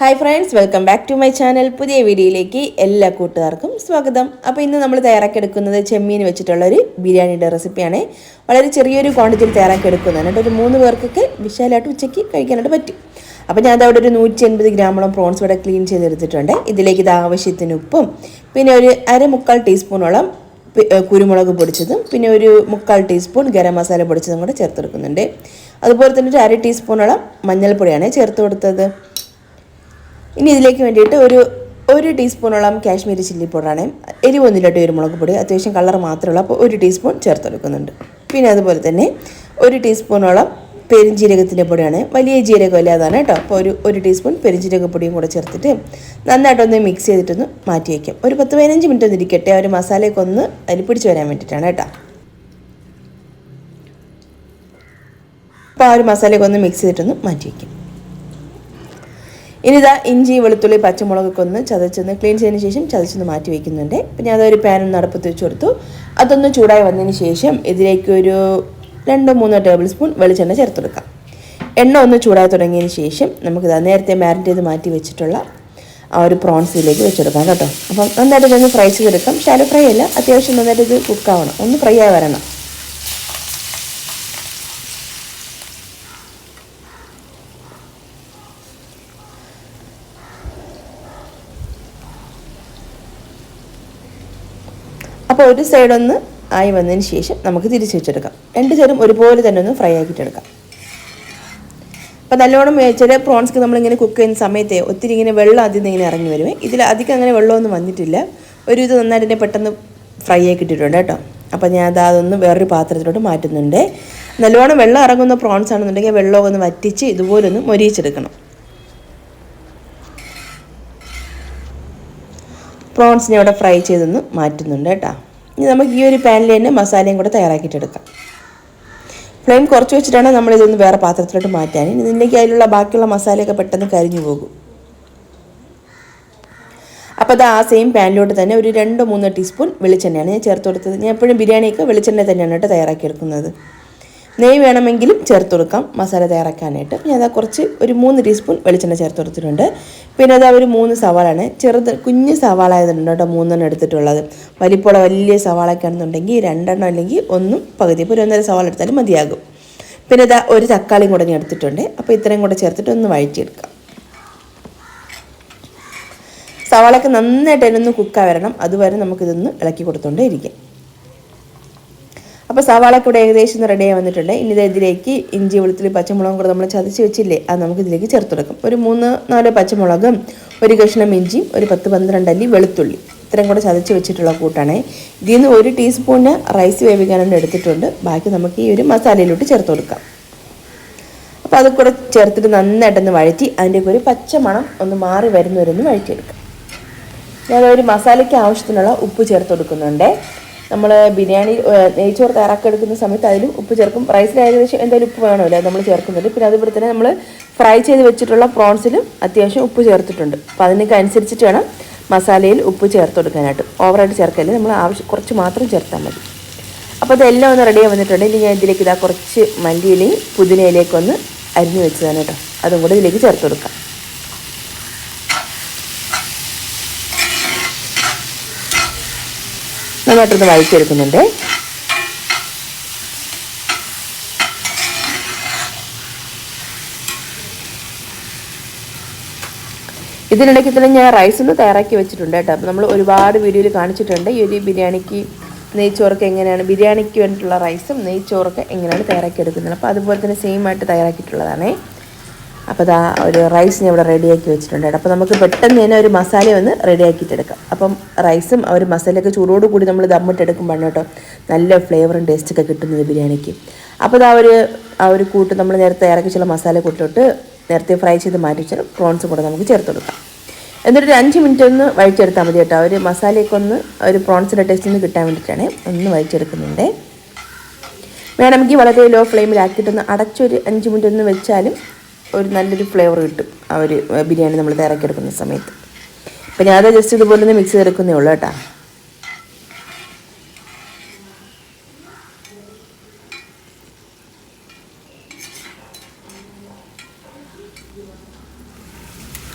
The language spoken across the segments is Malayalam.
Hi friends welcome back to my channel പുതിയ വീഡിയോയിലേക്ക് എല്ലാ കൂട്ടുകാർക്കും സ്വാഗതം. അപ്പോൾ ഇന്ന് നമ്മൾ തയ്യാറാക്കിയെടുക്കുന്നത് ചെമ്മീൻ വെച്ചിട്ടുള്ളൊരു ബിരിയാണിയുടെ റെസിപ്പിയാണ്. വളരെ ചെറിയൊരു ക്വാണ്ടിറ്റിയിൽ തയ്യാറാക്കിയെടുക്കുന്നതാണ് കേട്ടോ. ഒരു മൂന്ന് പേർക്കൊക്കെ വിശാലമായിട്ട് ഉച്ചയ്ക്ക് കഴിക്കാനായിട്ട് പറ്റും. അപ്പോൾ ഞാൻ അവിടെ ഒരു നൂറ്റി എൺപത് ഗ്രാമോളം പ്രോൺസ് ഇവിടെ ക്ലീൻ ചെയ്തെടുത്തിട്ടുണ്ട്. ഇതിലേക്ക് ഇത് ആവശ്യത്തിന് ഉപ്പും പിന്നെ ഒരു അര മുക്കാൽ ടീസ്പൂണോളം കുരുമുളക് പൊടിച്ചതും പിന്നെ ഒരു മുക്കാൽ ടീസ്പൂൺ ഗരം മസാല പൊടിച്ചതും കൂടെ ചേർത്തെടുക്കുന്നുണ്ട്. അതുപോലെ തന്നെ ഒരു അര ടീസ്പൂണോളം മഞ്ഞൾപ്പൊടിയാണ് ചേർത്ത് കൊടുത്തത്. ഇനി ഇതിലേക്ക് വേണ്ടിയിട്ട് ഒരു ഒരു ടീസ്പൂണോളം കാശ്മീരി ചില്ലി പൗഡറാണ്. എരിവൊന്നുമില്ലാട്ട് ഒരു മുളക് പൊടി അത്യാവശ്യം കളർ മാത്രമുള്ള അപ്പോൾ ഒരു ടീസ്പൂൺ ചേർത്ത് കൊടുക്കുന്നുണ്ട് പിന്നെ അതുപോലെ തന്നെ ഒരു ടീസ്പൂണോളം പെരിഞ്ജീരകത്തിന്റെ പൊടിയാണ്. വലിയ ജീരകം ഇല്ലാതാണ് കേട്ടോ. അപ്പോൾ ഒരു ഒരു ടീസ്പൂൺ പെരിഞ്ജീരക പൊടിയും കൂടെ ചേർത്തിട്ട് നന്നായിട്ടൊന്ന് മിക്സ് ചെയ്തിട്ടൊന്ന് മാറ്റി വയ്ക്കാം. ഒരു പത്ത് പതിനഞ്ച് മിനിറ്റ് ഒന്ന് ഇരിക്കട്ടെ. ഒരു മസാലയൊക്കെ ഒന്ന് അതിൽ പിടിച്ച് വരാൻ വേണ്ടിയിട്ടാണ് കേട്ടോ. അപ്പോൾ ആ ഒരു മസാലയൊക്കെ ഒന്ന് മിക്സ് ചെയ്തിട്ടൊന്ന് മാറ്റി വയ്ക്കാം. ഇനിതാ ഇഞ്ചി വെളുത്തുള്ളി പച്ചമുളകൊക്കെ ഒന്ന് ചതച്ചൊന്ന് ക്ലീൻ ചെയ്തതിന് ശേഷം ചതച്ചൊന്ന് മാറ്റി വയ്ക്കുന്നുണ്ട് അപ്പം ഞാൻ അതൊരു ഒന്ന് അടുപ്പത്ത് വെച്ച് കൊടുത്തു. അതൊന്ന് ചൂടായി വന്നതിന് ശേഷം ഇതിലേക്ക് ഒരു രണ്ടോ മൂന്നോ ടേബിൾ സ്പൂൺ വെളിച്ചെണ്ണ ചേർത്ത് കൊടുക്കാം. എണ്ണ ഒന്ന് ചൂടായി തുടങ്ങിയതിന് ശേഷം നമുക്കിത് നേരത്തെ മാരിനേറ്റ് ചെയ്ത് മാറ്റി വെച്ചിട്ടുള്ള ആ ഒരു പ്രോൺസിലേക്ക് വെച്ചെടുക്കാം കേട്ടോ. അപ്പം നന്നായിട്ട് ഇതൊന്ന് ഫ്രൈ ചെയ്തെടുക്കാം. ഷാലോ ഫ്രൈ അല്ല അത്യാവശ്യം നന്നായിട്ട് ഇത് കുക്കാവണം ഒന്ന് ഫ്രൈ ആയി വരണം. അപ്പോൾ ഒരു സൈഡ് ഒന്ന് ആയി വന്നതിന് ശേഷം നമുക്ക് തിരിച്ച് വെച്ചെടുക്കാം. രണ്ട് സൈഡും ഒരുപോലെ തന്നെ ഒന്ന് ഫ്രൈ ആക്കിയിട്ടെടുക്കാം അപ്പോൾ നല്ലോണം ചില പ്രോൺസ് നമ്മളിങ്ങനെ കുക്ക് ചെയ്യുന്ന സമയത്ത് ഒത്തിരി ഇങ്ങനെ വെള്ളം അതിൽ നിന്ന് ഇങ്ങനെ ഇറങ്ങി വരുമേ ഇതിൽ അധികം അങ്ങനെ വെള്ളമൊന്നും വന്നിട്ടില്ല. ഒരു ഇത് നന്നായിട്ട് തന്നെ പെട്ടെന്ന് ഫ്രൈ ആക്കി ഇട്ടിട്ടുണ്ട് കേട്ടോ. അപ്പോൾ ഞാൻ അത് അതൊന്ന് വേറൊരു പാത്രത്തിലോട്ട് മാറ്റുന്നുണ്ട്. നല്ലോണം വെള്ളം ഇറങ്ങുന്ന പ്രോൺസ് ആണെന്നുണ്ടെങ്കിൽ വെള്ളമൊക്കെ ഒന്ന് വറ്റിച്ച് ഇതുപോലൊന്ന് മൊരിയിച്ചെടുക്കണം. പ്രോൺസിനെ അവിടെ ഫ്രൈ ചെയ്തൊന്ന് മാറ്റുന്നുണ്ട് കേട്ടോ. ഇനി നമുക്ക് ഈ ഒരു പാനിൽ തന്നെ മസാലയും കൂടെ തയ്യാറാക്കിയിട്ടെടുക്കാം. ഫ്ലെയിം കുറച്ച് വെച്ചിട്ടാണ് നമ്മൾ ഇതൊന്ന് വേറെ പാത്രത്തിലോട്ട് മാറ്റാൻ. ഇതിലേക്ക് അതിലുള്ള ബാക്കിയുള്ള മസാലയൊക്കെ പെട്ടെന്ന് കരിഞ്ഞു പോകും. അപ്പോൾ അത് ആ സെയിം പാനിലോട്ട് തന്നെ ഒരു രണ്ട് മൂന്ന് ടീസ്പൂൺ വെളിച്ചെണ്ണയാണ് ഞാൻ ചേർത്ത് കൊടുത്തത്. ഞാൻ എപ്പോഴും ബിരിയാണിയൊക്കെ വെളിച്ചെണ്ണ തന്നെയാണ് കേട്ടോ തയ്യാറാക്കിയെടുക്കുന്നത്. നെയ്യ് വേണമെങ്കിലും ചേർത്ത് കൊടുക്കാം. മസാല തയ്യാറാക്കാനായിട്ട്. ഞാൻ അതാ കുറച്ച് ഒരു മൂന്ന് ടീസ്പൂൺ വെളിച്ചെണ്ണ ചേർത്ത് കൊടുത്തിട്ടുണ്ട്. പിന്നെ അതാ ഒരു മൂന്ന് സവാളാണ് ചെറുത് കുഞ്ഞ് സവാള ആയതുണ്ട് കേട്ടോ മൂന്നെണ്ണം എടുത്തിട്ടുള്ളത്. വലിപ്പമുള്ള വലിയ സവാളയൊക്കെ ആണെന്നുണ്ടെങ്കിൽ രണ്ടെണ്ണം അല്ലെങ്കിൽ ഒന്നും പകുതി. ഇപ്പോൾ ഒരു സവാള എടുത്താലും മതിയാകും. പിന്നെ ഇതാ ഒരു തക്കാളിയും കൂടെ ഞാൻ എടുത്തിട്ടുണ്ട്. അപ്പോൾ ഇത്രയും കൂടെ ചേർത്തിട്ട് ഒന്ന് വഴറ്റിയെടുക്കാം. സവാളയൊക്കെ നന്നായിട്ട് അതിനൊന്ന് കുക്കാ വരണം. അതുവരെ നമുക്കിതൊന്ന് ഇളക്കി കൊടുത്തോണ്ടേ ഇരിക്കാം. അപ്പോൾ സവാളൊക്കെ ഇവിടെ ഏകദേശം റെഡിയായി വന്നിട്ടുണ്ട്. ഇനി ഇത് ഇതിലേക്ക് ഇഞ്ചി വെളുത്തുള്ളി പച്ചമുളകും കൂടെ നമ്മൾ ചതച്ച് വെച്ചില്ലേ അത് നമുക്ക് ഇതിലേക്ക് ചേർത്ത് കൊടുക്കും. ഒരു മൂന്ന് നാല് പച്ചമുളകും ഒരു കഷ്ണം ഇഞ്ചിയും ഒരു പത്ത് പന്ത്രണ്ട് അല്ലി വെളുത്തുള്ളി. ഇത്രയും കൂടെ ചതച്ച് വെച്ചിട്ടുള്ള കൂട്ടാണ്. ഇതിൽ നിന്ന് ഒരു ടീസ്പൂണ് റൈസ് വേവിക്കാനായിട്ട് എടുത്തിട്ടുണ്ട്. ബാക്കി നമുക്ക് ഈ ഒരു മസാലയിലോട്ട് ചേർത്ത് കൊടുക്കാം. അപ്പോൾ അത് കൂടെ ചേർത്തിട്ട് നന്നായിട്ടൊന്ന് വഴറ്റി അതിന്റെ ഒരു പച്ച മണം ഒന്ന് മാറി വരുന്നവരൊന്ന് വഴറ്റിയെടുക്കാം. ഞാൻ ഒരു മസാലയ്ക്ക് ആവശ്യത്തിനുള്ള ഉപ്പ് ചേർത്ത് കൊടുക്കുന്നുണ്ട്. നമ്മൾ ബിരിയാണി നെയ്ച്ചോറ് തയ്യാറാക്കി എടുക്കുന്ന സമയത്ത് അതിലും ഉപ്പ് ചേർക്കും. റൈസിൽ ഏകദേശം എന്തായാലും ഉപ്പ് വേണമല്ലോ നമ്മൾ ചേർക്കുന്നുണ്ട് പിന്നെ അതുപോലെ തന്നെ നമ്മൾ ഫ്രൈ ചെയ്ത് വെച്ചിട്ടുള്ള പ്രോൺസിലും അത്യാവശ്യം ഉപ്പ് ചേർത്തിട്ടുണ്ട്. അപ്പോൾ അതിനൊക്കെ അനുസരിച്ചിട്ട് വേണം മസാലയിൽ ഉപ്പ് ചേർത്ത് കൊടുക്കാനായിട്ട്. ഓവറായിട്ട് ചേർക്കല്ലേ നമ്മൾ ആവശ്യം കുറച്ച് മാത്രം ചേർത്താൽ മതി. അപ്പോൾ ഇതെല്ലാം ഒന്ന് റെഡിയായി വന്നിട്ടുണ്ട് ഇനി ഞാൻ ഇതിലേക്ക് ഇതാ കുറച്ച് മല്ലിയിലയും പുതിനയിലേക്കൊന്ന് അരിഞ്ഞു വെച്ചതാണ് കേട്ടോ. അതും കൂടെ ഇതിലേക്ക് ചേർത്ത് കൊടുക്കാം. നന്നായിട്ടൊന്ന് വഴറ്റിയെടുക്കുന്നുണ്ട്. ഇതിനിടയ്ക്ക് തന്നെ ഞാൻ റൈസ് ഒന്ന് തയ്യാറാക്കി വെച്ചിട്ടുണ്ട് കേട്ടോ. അപ്പോൾ നമ്മൾ ഒരുപാട് വീഡിയോയിൽ കാണിച്ചിട്ടുണ്ട്. ഈ ഒരു ബിരിയാണിക്ക് നെയ്ച്ചോറൊക്കെ എങ്ങനെയാണ്? ബിരിയാണിക്ക് വേണ്ടിയിട്ടുള്ള റൈസും നെയ്ച്ചോറൊക്കെ എങ്ങനെയാണ് തയ്യാറാക്കി എടുക്കുന്നത് അപ്പോൾ അതുപോലെ തന്നെ സെയിം ആയിട്ട് തയ്യാറാക്കിയിട്ടുള്ളതാണേ. അപ്പോൾ അതാ ഒരു റൈസ് ഞാൻ ഇവിടെ റെഡിയാക്കി വെച്ചിട്ടുണ്ട് അപ്പോൾ നമുക്ക് പെട്ടെന്ന് തന്നെ ഒരു മസാല ഒന്ന് റെഡിയാക്കിയിട്ടെടുക്കാം അപ്പം റൈസും ഒരു മസാലയൊക്കെ ചൂടോട് കൂടി നമ്മൾ ദമ്മിട്ടെടുക്കുമ്പോഴാണ് കേട്ടോ നല്ല ഫ്ലേവറും ടേസ്റ്റൊക്കെ കിട്ടുന്നത് ബിരിയാണിക്ക്. അപ്പോൾ ഇതാ ഒരു ആ ഒരു കൂട്ട് നമ്മൾ നേരത്തെ ഇറക്കി ചില മസാല കൂട്ടിലോട്ട് നേരത്തെ ഫ്രൈ ചെയ്ത് മാറ്റി വെച്ചാൽ പ്രോൺസും കൂടെ നമുക്ക് ചേർത്ത് കൊടുക്കാം. എന്നിട്ട് ഒരു അഞ്ച് മിനിറ്റ് ഒന്ന് വഴിച്ചെടുത്താൽ മതി കേട്ടോ. ഒരു മസാലയൊക്കെ ഒന്ന് ഒരു പ്രോൺസിന്റെ ടേസ്റ്റ് ഒന്ന് കിട്ടാൻ വേണ്ടിയിട്ടാണ് ഒന്ന് വഴിച്ചെടുക്കുന്നുണ്ട് വേണമെങ്കിൽ വളരെ ലോ ഫ്ലെയിമിലാക്കിയിട്ടൊന്ന് അടച്ചൊരു അഞ്ച് മിനിറ്റ് ഒന്ന് വെച്ചാലും ഒരു നല്ലൊരു ഫ്ലേവർ കിട്ടും. ആ ഒരു ബിരിയാണി നമ്മൾ തയ്യാറാക്കിയെടുക്കുന്ന സമയത്ത്. അപ്പം ഞാൻ അത് ജസ്റ്റ് ഇതുപോലെ ഒന്ന് മിക്സ് ചെയ്തെടുക്കുന്നേ ഉള്ളൂ കേട്ടോ.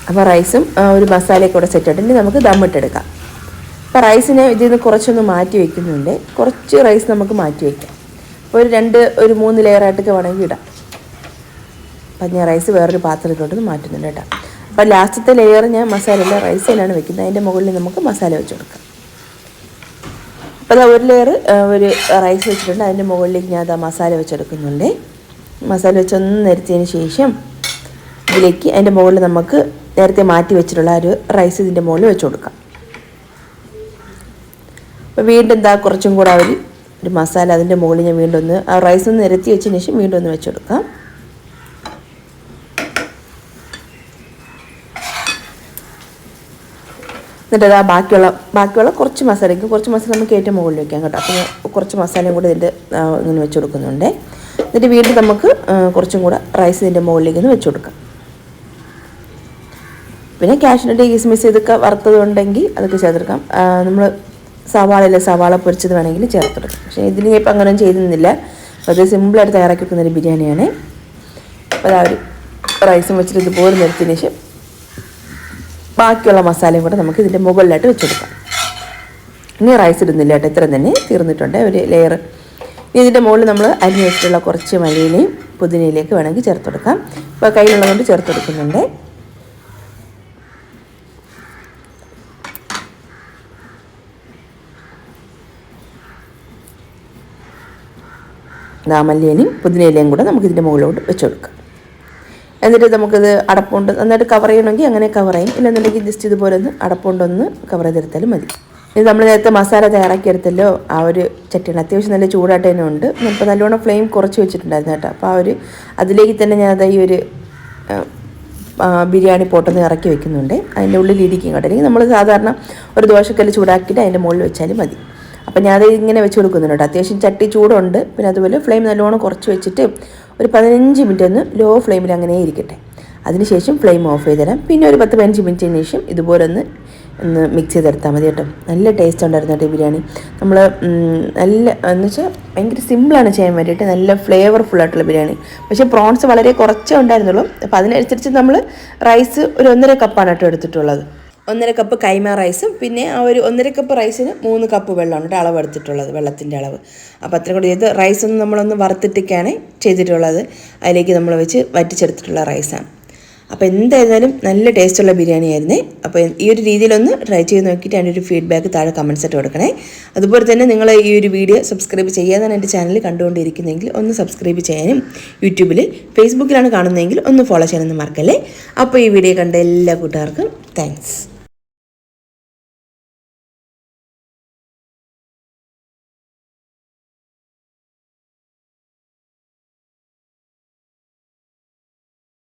അപ്പോൾ റൈസും ഒരു മസാലയൊക്കെ കൂടെ സെറ്റ് ആയിട്ടുണ്ട്. നമുക്ക് ദമ്മിട്ടെടുക്കാം അപ്പോൾ റൈസിനെ ഇതിൽ നിന്ന് കുറച്ചൊന്ന് മാറ്റി വെക്കുന്നുണ്ട്. കുറച്ച് റൈസ് നമുക്ക് മാറ്റി വയ്ക്കാം അപ്പോൾ ഒരു രണ്ട് ഒരു മൂന്ന് ലെയറായിട്ടൊക്കെ വേണമെങ്കിൽ ഇടാം. അപ്പം ഞാൻ റൈസ് വേറൊരു പാത്രത്തിലോട്ട് മാറ്റുന്നുണ്ട് കേട്ടോ. അപ്പോൾ ലാസ്റ്റത്തെ ലെയർ ഞാൻ മസാല അല്ല റൈസ് തന്നെയാണ് വെക്കുന്നത്. അതിന്റെ മുകളിൽ നമുക്ക് മസാല വെച്ച് കൊടുക്കാം. അപ്പോൾ അതാ ഒരു ലെയർ ഒരു റൈസ് വെച്ചിട്ടുണ്ട്. അതിന്റെ മുകളിലേക്ക് ഞാൻ അതാ മസാല വെച്ചെടുക്കുന്നുണ്ട് മസാല വെച്ചൊന്ന് നിരത്തിയതിന് ശേഷം ഇതിലേക്ക് അതിന്റെ മുകളിൽ നമുക്ക് നേരത്തെ മാറ്റി വെച്ചിട്ടുള്ള ഒരു റൈസ് ഇതിന്റെ മുകളിൽ വെച്ച് കൊടുക്കാം. അപ്പോൾ വീണ്ടും എന്താ കുറച്ചും കൂടെ അവർ ഒരു മസാല അതിന്റെ മുകളിൽ ഞാൻ വീണ്ടും ഒന്ന് ആ റൈസ് ഒന്ന് നിരത്തി വെച്ചതിന് ശേഷം വീണ്ടും ഒന്ന് വെച്ച് എന്നിട്ട് അത് ബാക്കിയുള്ള ബാക്കിയുള്ള കുറച്ച് മസാലയ്ക്ക് കുറച്ച് മസാല നമുക്ക് ഏറ്റവും മുകളിൽ വെക്കാം കേട്ടോ. അപ്പോൾ കുറച്ച് മസാലയും കൂടി ഇതിന്റെ ഇങ്ങനെ വെച്ച് കൊടുക്കുന്നുണ്ട്. എന്നിട്ട് വീണ്ടും നമുക്ക് കുറച്ചും കൂടെ റൈസ് ഇതിന്റെ മുകളിലേക്ക് ഒന്ന് വെച്ച് കൊടുക്കാം. പിന്നെ കാഷ്നട്ട് കിസ്മിസ് ഇതൊക്കെ വറുത്തത് ഉണ്ടെങ്കിൽ അതൊക്കെ ചേർത്തെടുക്കാം. നമ്മൾ സവാളയിലെ സവാള പൊരിച്ചത് വേണമെങ്കിൽ ചേർത്തെടുക്കാം. പക്ഷേ ഇതിന് ഇപ്പം അങ്ങനെ ചെയ്തിരുന്നില്ല. അപ്പോൾ അത് സിമ്പിളായിട്ട് തയ്യാറാക്കി വെക്കുന്നൊരു ബിരിയാണിയാണ്. അപ്പോൾ ആ ഒരു റൈസും വെച്ചിട്ട് ഇതുപോലെ നിർത്തിയതിന് ശേഷം ബാക്കിയുള്ള മസാലയും കൂടെ നമുക്ക് ഇതിന്റെ മുകളിലായിട്ട് വെച്ചെടുക്കാം. ഇനി റൈസ് ഇടുന്നില്ല കേട്ടോ ഇത്രയും തന്നെ തീർന്നിട്ടുണ്ട്. ഒരു ലെയർ ഇനി ഇതിന്റെ മുകളിൽ നമ്മൾ അരിഞ്ഞ് വെച്ചിട്ടുള്ള കുറച്ച് മല്ലിയിലയും പുതിനയിലേക്ക് വേണമെങ്കിൽ ചേർത്ത് കൊടുക്കാം. ഇപ്പോൾ കയ്യിലുള്ളതുകൊണ്ട് ചേർത്ത് കൊടുക്കുന്നുണ്ട്. ദാ മല്ലിയിലയും പുതിനയിലയും കൂടെ നമുക്ക് ഇതിന്റെ മുകളിലോട്ട് വെച്ച് കൊടുക്കാം. എന്നിട്ട് നമുക്കിത് അടപ്പുണ്ട്. നന്നായിട്ട് കവർ ചെയ്യണമെങ്കിൽ അങ്ങനെ കവർ ചെയ്യും. ഇല്ലെന്നുണ്ടെങ്കിൽ ജസ്റ്റ് ഇതുപോലെ ഒന്ന് അടപ്പുകൊണ്ടൊന്ന് കവർ ചെയ്തെടുത്താലും മതി. ഇത് നമ്മൾ നേരത്തെ മസാല തയ്യാറാക്കിയെടുത്തല്ലോ ആ ഒരു ചട്ടിയാണ്. അത്യാവശ്യം നല്ല ചൂടായിട്ട് തന്നെ ഉണ്ട്. ഇപ്പോൾ നല്ലോണം ഫ്ലെയിം കുറച്ച് വെച്ചിട്ടുണ്ടായിരുന്നു കേട്ടോ. അപ്പോൾ ആ ഒരു അതിലേക്ക് തന്നെ ഞാൻ ഈ ഒരു ബിരിയാണി പോട്ടൊന്ന് ഇറക്കി വെക്കുന്നുണ്ട്. അതിന്റെ ഉള്ളിൽ ഇരിക്കും കേട്ടോ. അല്ലെങ്കിൽ നമ്മൾ സാധാരണ ഒരു ദോശക്കല്ല് ചൂടാക്കിയിട്ട് അതിന്റെ മുകളിൽ വെച്ചാലും മതി. അപ്പം ഞാൻ ഇങ്ങനെ വെച്ച് കൊടുക്കുന്നുണ്ട് അത്യാവശ്യം ചട്ടി ചൂടുണ്ട്. പിന്നെ അതുപോലെ ഫ്ലെയിം നല്ലോണം കുറച്ച് വെച്ചിട്ട് ഒരു പതിനഞ്ച് മിനിറ്റ് ഒന്ന് ലോ ഫ്ലെയിമിൽ അങ്ങനെ ഇരിക്കട്ടെ. അതിനുശേഷം ഫ്ലെയിം ഓഫ് ചെയ്ത് തരാം. പിന്നെ ഒരു പത്ത് പതിനഞ്ച് മിനിറ്റിന് ശേഷം ഇതുപോലെ ഒന്ന് ഒന്ന് മിക്സ് ചെയ്തെടുത്താൽ മതി കേട്ടോ. നല്ല ടേസ്റ്റ് ഉണ്ടായിരുന്നു കേട്ടോ ബിരിയാണി. നമ്മൾ നല്ല എന്ന് വെച്ചാൽ ഭയങ്കര സിമ്പിളാണ് ചെയ്യാൻ വേണ്ടിയിട്ട് നല്ല ഫ്ലേവർഫുൾ ആയിട്ടുള്ള ബിരിയാണി. പക്ഷേ പ്രോൺസ് വളരെ കുറച്ചേ ഉണ്ടായിരുന്നുള്ളൂ. അപ്പോൾ അതിനനുസരിച്ച് നമ്മൾ റൈസ് ഒരു ഒന്നര കപ്പാണ് കേട്ടോ എടുത്തിട്ടുള്ളത്. ഒന്നര കപ്പ് കൈമ റൈസും പിന്നെ ആ ഒരു ഒന്നര കപ്പ് റൈസിന് മൂന്ന് കപ്പ് വെള്ളമാണ് കേട്ടോ അളവ് എടുത്തിട്ടുള്ളത് വെള്ളത്തിന്റെ അളവ്. അപ്പോൾ അത്രയും കൂടി ഇത് റൈസൊന്നും നമ്മളൊന്ന് വറുത്തിട്ടൊക്കെയാണ് ചെയ്തിട്ടുള്ളത്. അതിലേക്ക് നമ്മൾ വെച്ച് വറ്റിച്ചെടുത്തിട്ടുള്ള റൈസാണ് അപ്പോൾ എന്തായിരുന്നാലും നല്ല ടേസ്റ്റുള്ള ബിരിയാണി ആയിരുന്നേ. അപ്പോൾ ഈ ഒരു രീതിയിലൊന്ന് ട്രൈ ചെയ്ത് നോക്കിയിട്ട് അതിന്റെ ഒരു ഫീഡ്ബാക്ക് താഴെ കമൻസ് ആയിട്ട് കൊടുക്കണേ. അതുപോലെ തന്നെ നിങ്ങൾ ഈ ഒരു വീഡിയോ സബ്സ്ക്രൈബ് ചെയ്യാതാണ് എന്റെ ചാനൽ കണ്ടുകൊണ്ടിരിക്കുന്നതെങ്കിൽ ഒന്ന് സബ്സ്ക്രൈബ് ചെയ്യാനും യൂട്യൂബിൽ ഫേസ്ബുക്കിലാണ് കാണുന്നതെങ്കിൽ ഒന്ന് ഫോളോ ചെയ്യാനൊന്നും മറക്കല്ലേ. അപ്പോൾ ഈ വീഡിയോ കണ്ട എല്ലാ കൂട്ടുകാർക്കും താങ്ക്സ്